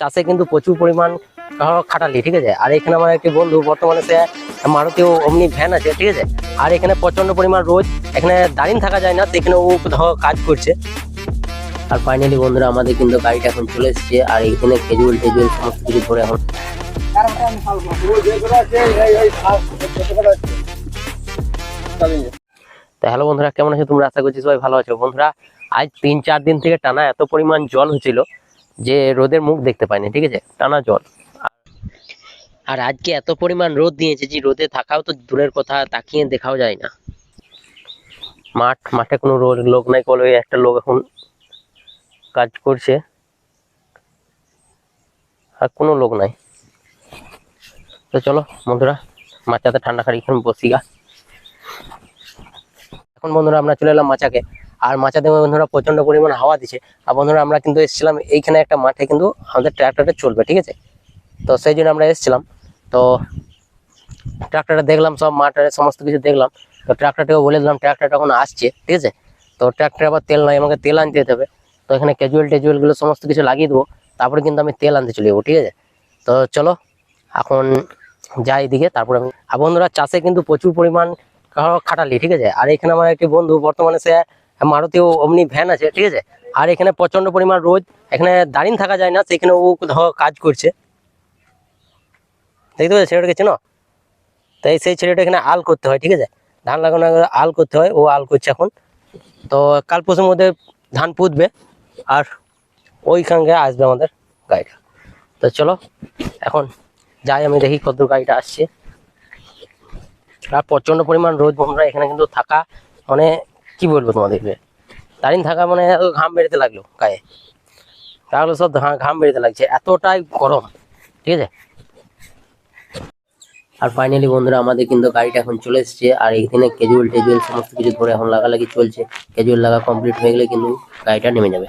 চাষে কিন্তু প্রচুর পরিমাণ খাটালি, ঠিক আছে? আর এখানে আমার একটি বন্ধু, বর্তমানে সে মারুতিও অমনি ভ্যান আছে, ঠিক আছে? আর এখানে প্রচণ্ড পরিমাণ রোদ, এখানে দাঁড়িয়ে থাকা যায় না সেখানে ও ধর কাজ করছে। আর ফাইনালি বন্ধুরা, আমাদের কিন্তু গাড়িটা এখন চলে এসেছে, আর এখানে খেজুর, টেজুর সমস্ত কিছু ধরে এখন তো হ্যালো বন্ধুরা, কেমন আছো তোমরা? আশা করছি সবাই ভালো আছো। বন্ধুরা, আজ তিন, চার দিন থেকে টানা এত পরিমাণ জল হচ্ছিল যে রোদের মুখ দেখতে পাইনি, ঠিক আছে? টানা জল। আর আজকে এত পরিমাণ রোদ দিয়েছে যে রোদে থাকাও তো দূরের কথা, তাকিয়ে দেখাও যায় না। মাঠ, মাঠে কোনো লোক নাই কল একটা লোক এখন কাজ করছে। আর কোনো লোক নাই। তো চলো বন্ধুরা মাচাতে ঠান্ডা খাড়ি এখন বসি গা। এখন বন্ধুরা আমরা চলে এলাম মাচাকে আর মাচাতে বন্ধুরা প্রচণ্ড পরিমাণ হাওয়া দিচ্ছে। আর বন্ধুরা আমরা কিন্তু এসেছিলাম এইখানে একটা মাঠে কিন্তু আমাদের ট্র্যাক্টরটা চলবে, ঠিক আছে? তো সেই জন্য আমরা এসেছিলাম। তো ট্র্যাক্টরটা দেখলাম, সব মাঠের সমস্ত কিছু দেখলাম। তো ট্র্যাক্টরটাকে বলে দিলাম ট্র্যাক্টরটা এখন আসছে, ঠিক আছে? তো ট্র্যাক্টরে আবার তেল নাই, আমাকে তেল আনতে যেতে হবে। তো এখানে ক্যাজুয়াল টেজুয়ালগুলো সমস্ত কিছু লাগিয়ে দেবো, তারপরে কিন্তু আমি তেল আনতে চলে যাব, ঠিক আছে? তো চলো, এখন যাই এদিকে, তারপরে আমি বন্ধুরা, চাষে কিন্তু প্রচুর পরিমাণ খাটালি ঠিক আছে? আর এখানে আমার একটি বন্ধু, বর্তমানে সে মারুতিও অমনি ভ্যান আছে, ঠিক আছে? আর এখানে প্রচণ্ড পরিমাণ রোদ, এখানে দাঁড়িয়ে থাকা যায় না, সেখানে ও কাজ করছে। দেখতে পাচ্ছি ছেলেটাকে চেনো তাই সেই ছেলেটা এখানে আল করতে হয়, ঠিক আছে? ধান লাগানো আল করতে হয়, ও আল করছে এখন। তো কাল পরশুর মধ্যে ধান পুঁতবে, আর ওইখানকে আসবে আমাদের গাড়িটা। তো চলো, এখন যাই, আমি দেখি কত গাড়িটা আসছে। আর প্রচণ্ড পরিমাণ রোদ বন্ধুরা, এখানে কিন্তু থাকা মানে কি বলব তোমাদেরকে? দাঁড়িয়ে থাকা মানে ঘাম বেরোতে লাগল গায়ে। তাহলে সব ঘাম বেরোতে লাগছে, এতটাই গরম, ঠিক আছে? আর ফাইনালি বন্ধুরা, আমাদের কিন্তু গাড়িটা এখন চলে এসেছে, আর এখানে ক্যাজুয়াল টেজুয়াল সমস্ত কিছু ধরে এখন লাগালাগি চলছে। ক্যাজুয়াল লাগা কমপ্লিট হয়ে গেলে কিন্তু গাড়িটা নেমে যাবে।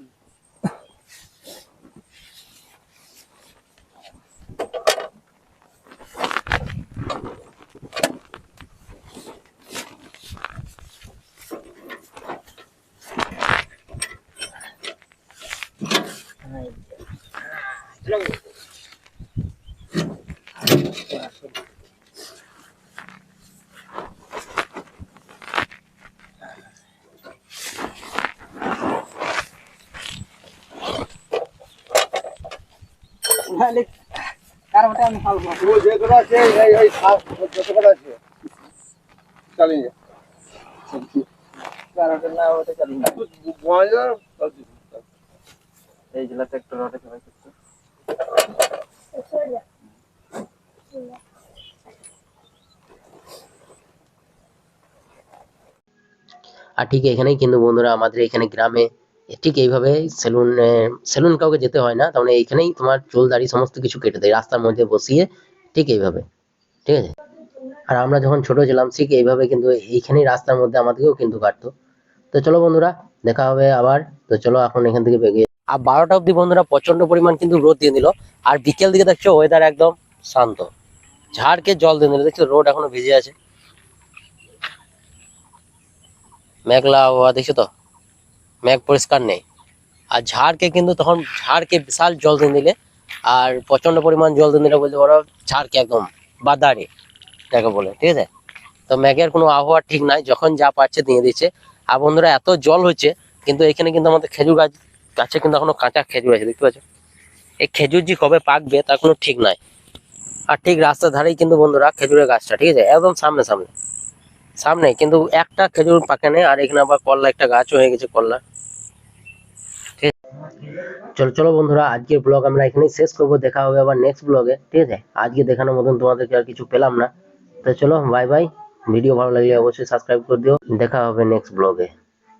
হ্যাঁ ওই সুন্দর ছুট পড়া ফাল ইয়ে এরকম ফাল এই জেলা ট্রাক্টর অটো চালাই আর ঠিক এখানেই কিন্তু বন্ধুরা আমাদের এখানে গ্রামে ঠিক এইভাবে সেলুন সেলুন কাউকে যেতে হয় না। তার মানে এইখানেই তোমার চুল, দাড়ি সমস্ত কিছু কেটে দেয়, রাস্তার মধ্যে বসিয়ে ঠিক এইভাবে, ঠিক আছে? আর আমরা যখন ছোট ছিলাম, ঠিক এইভাবে কিন্তু এইখানেই রাস্তার মধ্যে আমাদেরকেও কিন্তু কাটতো। তো চলো বন্ধুরা, দেখা হবে আবার। তো চলো এখন এখান থেকে বেরিয়ে আর বারোটা অব্দি বন্ধুরা প্রচণ্ড পরিমাণ কিন্তু রোদ দিয়ে দিল। আর বিকেল দিকে দেখছ ওয়েদার একদম শান্ত। ঝাড়কে জল দিয়ে দিল। দেখছ রোড এখনও ভিজে আছে। মেঘলা আবহাওয়া দেখছ তো? মেঘ পরিষ্কার নেই। আর ঝাড়কে কিন্তু তখন ঝাড়কে বিশাল জল দিয়ে দিলে আর প্রচণ্ড পরিমাণ জল দিয়ে দিলে বলতে পারো ঝাড়কে একদম বাদারে যাকে বলে, ঠিক আছে? তো মেঘের কোনো আবহাওয়া ঠিক নাই, যখন যা পাচ্ছে দিয়ে দিচ্ছে। আর বন্ধুরা, এত জল হচ্ছে, কিন্তু এখানে কিন্তু আমাদের খেজুর গাছ, গাছে কিন্তু এখনও কাঁচা খেজুর আছে, দেখতে পাচ্ছ? এই খেজুর যে কবে পাকবে, তার কোনো ঠিক নাই। আর ঠিক রাস্তার ধারেই কিন্তু বন্ধুরা খেজুরের গাছটা, ঠিক আছে? একদম সামনে সামনে। সামনে কিন্তু একটা খেজুর পাকে নেই, আর এখানে আবার কল্লা একটা গাছও হয়ে গেছে কল্লা? চলো চলো বন্ধুরা, আজকের ব্লগ আমরা এখানেই শেষ করব, দেখা হবে আবার নেক্সট ব্লগে ঠিক আছে? আজকে দেখানোর মতন তোমাদেরকে আর কিছু পেলাম না। তো চলো বাই বাই ভিডিও ভালো লাগলে অবশ্যই সাবস্ক্রাইব করে দিও। দেখা হবে নেক্সট ব্লগে